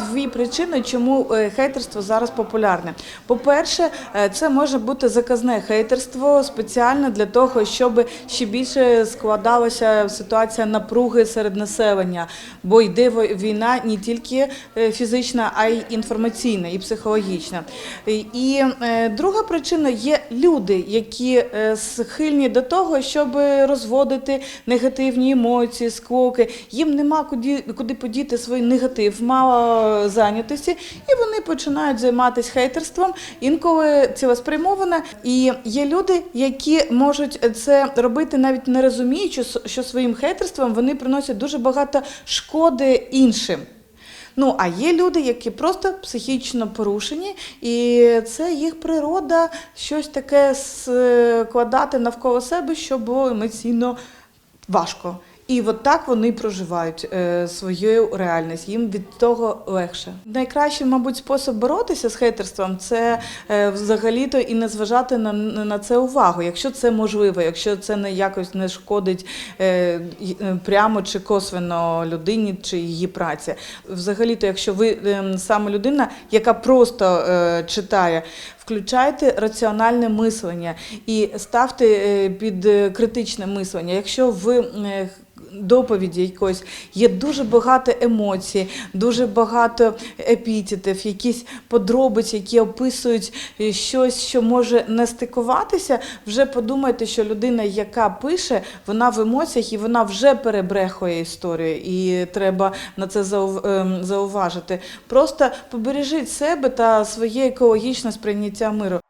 дві причини, чому е, хейтерство зараз популярне. По-перше, е, це може бути заказне хейтерство спеціально для того, щоб ще більше складалася ситуація напруги серед населення, бо йде війна не тільки е, фізична, а й інформаційна і психологічна. І- друга причина є люди, які схильні до того, щоб розводити негативні емоції, склоки. Їм нема куди, куди подіти свій негатив, мало зайнятості, і вони починають займатися хейтерством, інколи цілеспрямовано. І є люди, які можуть це робити навіть не розуміючи, що своїм хейтерством вони приносять дуже багато шкоди іншим. Ну, а є люди, які просто психічно порушені, і це їх природа щось таке складати навколо себе, що було емоційно важко. І от так вони проживають е, свою реальність. Їм від того легше. Найкращий, мабуть, спосіб боротися з хейтерством це е, взагалі-то і не зважати на, на це увагу, якщо це можливо, якщо це не якось не шкодить е, прямо чи косвенно людині чи її праці. Взагалі-то, якщо ви саме людина, яка просто читає. Включайте раціональне мислення і ставте під критичне мислення. Якщо ви доповіді якоїсь є дуже багато емоцій, дуже багато епітетів, якісь подробиці, які описують е, щось, що може не стикуватися, вже подумайте, що людина, яка пише, вона в емоціях і вона вже перебрехує історію, і треба на це ем, зауважити. Просто побережіть себе та своє екологічне сприйняття миру.